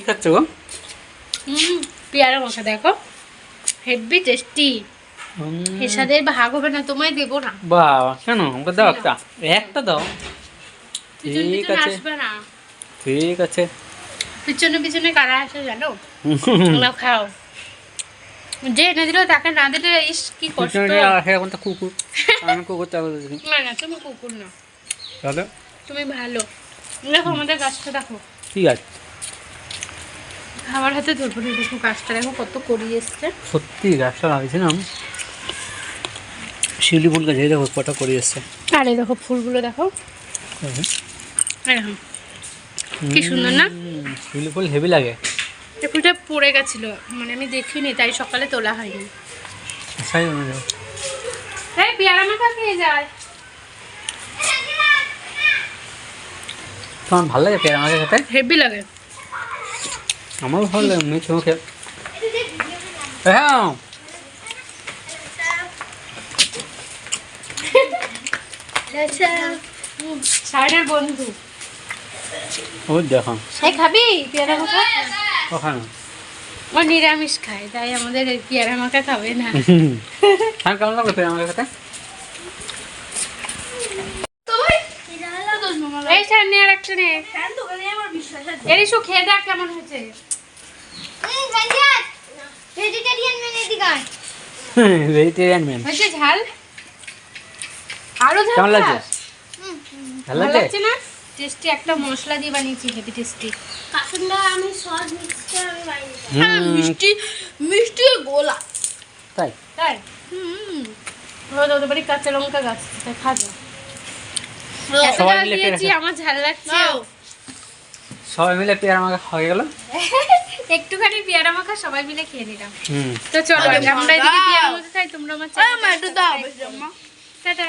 কি খাচ্ছ গো? পেয়ারা মশা দেখো। হেভি টেস্টি এসাদের ভাগ হবে না তোমায় দেবো না। বাবা কেন আমাকে দাও একটা। একটা দাও। ঠিক আছে। ঠিক আছে। পিছনে পিছনে কারা আসে জানো? না খাও। যে এনে দিল তাকে না দিলে ইস কি কষ্ট। এখন তো কুকুর। আমি কুকুর চাবো না না তুমি কুকুর না। তাহলে? তুমি ভালো। দেখো আমাদের গাছটা দেখো। ঠিক আছে। খাবার হাতে ধরবো না দেখো গাছটা দেখো কত করি এসছে। সত্যি গাছটা লাগিয়েছিলাম। শিউলি ফুল গাছে দেখো কটা করে এসছে। আর এই দেখো ফুলগুলো দেখো। কি সুন্দর না? শিউলি ফুল হেভি লাগে। এই ফুলটা পড়ে গেছিল মানে আমি দেখিনি তাই সকালে তোলা হয়নি। এই পেয়ারা মাথা খেয়ে যায়। তোমার ভালো লাগে পেয়ারা আমাকে খেতে? হেভি লাগে। আমারও ভালো লাগে মিঠে মুখে হ্যাঁ সাইডের বন্ধু। ও দেখো এই খাবি পেয়ারা মাখা? ওখানে ও নিরামিষ খায় তাই আমাদের পেয়ারা মাখা খাবে না। আমি কেমন লাগল পেয়ারা আমাকে খেতে? এই সামনে আর একটা নে এরিসু খেয়ে দেখ কেমন হয়েছে। ভেজিটেরিয়ান ম্যান হয়েছে ঝাল? আরও ঝাল কেমন লাগছে? ভালো ভালো লাগছে? লাগছে না? টেস্টি একটা মশলা দিয়ে বানিয়েছি হেভি টেস্টি হুম, মিষ্টি মিষ্টি গোলা। তাই? তাই? হুম। ও তো বাড়ি কাঁচা লঙ্কা গাছ তাই খাব সবাই মিলে আমার ঝাল লাগছে। সবাই মিলে পেয়ারা আমাকে হয়ে গেল। একটুখানি পেয়ারা মাখা সবাই মিলে খেয়ে নিলাম। তো চলো আমরা এদিকে পেয়ারা মাখা খাই তোমরা আমার টাটা।